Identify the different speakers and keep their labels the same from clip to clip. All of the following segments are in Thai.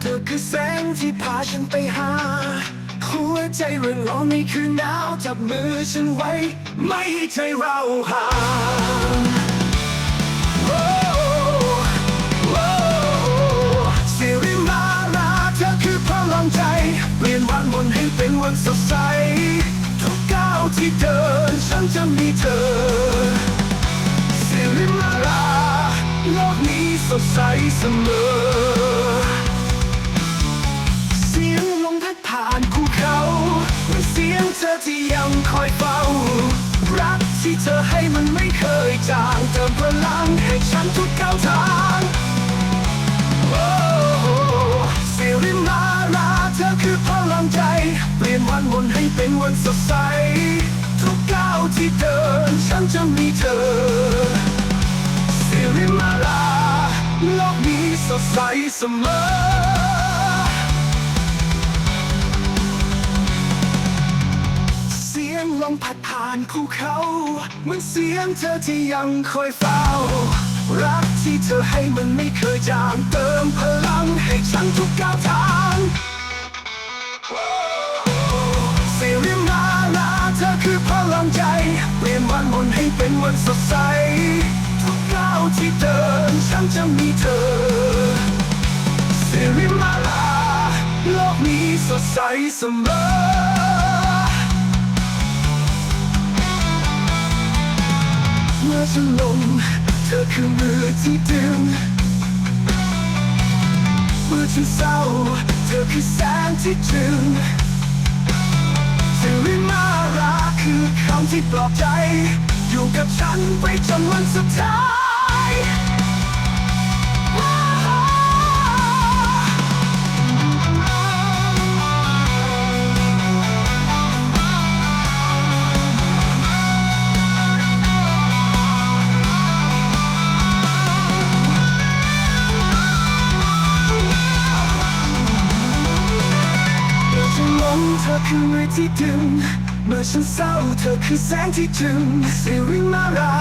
Speaker 1: เธอคือแสงที่พาฉันไปหา หัวใจเรื่องร้อนในคืนหนาวจับมือฉันไว้ ไม่ให้ใจเราห่างสิริมาราเธอคือพลังใจ เปลี่ยนวันมนให้เป็นวันสดใส ทุกก้าวที่เดินฉันจะมีเธอสิริมาราโลกนี้สดใสเสมอ เป็นเสียงเธอที่ยังคอยเฝ้า รักที่เธอให้มันไม่เคยจางเติมพลังให้ฉันทุกก้าวทางโอ้สิริมาราเธอคือพลังใจ เปลี่ยนวันวนให้เป็นวันสดใส ทุกก้าวที่เดินฉันจะมีเธอสิริมาลาโลกนี้สดใสเสมอ มพัดผ่านภูเขาเหมือนเสียงเธอที่ยังคอยเฝ้า รักที่เธอให้มันไม่เคยจางเติมพลังให้ฉันทุกก้าวทางสิริมาลาเธอคือพลังใจ เปลี่ยนวันมนให้เป็นวันสดใส ทุกก้าวที่เดินฉันจะมีเธอสิริมาลาโลกนี้สดใสเสมอ ฉันลง เธอคือมือที่ดึงเมื่อฉันเศร้า เธอคือแสงที่จึงสิริมาราคือคำที่ปลอบใจ อยู่กับฉันไปจนวันสุดท้าย นเธอคือมือที่ดึง เมื่อฉันเศร้าเธอคือแสงที่จึงสิริมารา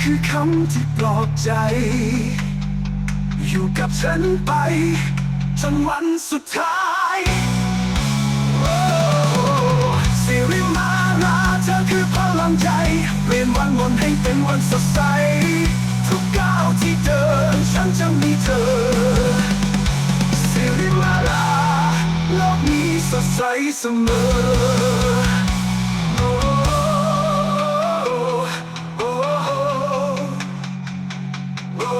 Speaker 1: คือคำที่ปลอบใจ อยู่กับฉันไป จนวันสุดท้ายสิริมาราเธอคือพลังใจ เปลี่ยนวันมนให้เป็นวันสดใส เสมอโอ้โอ้โอ้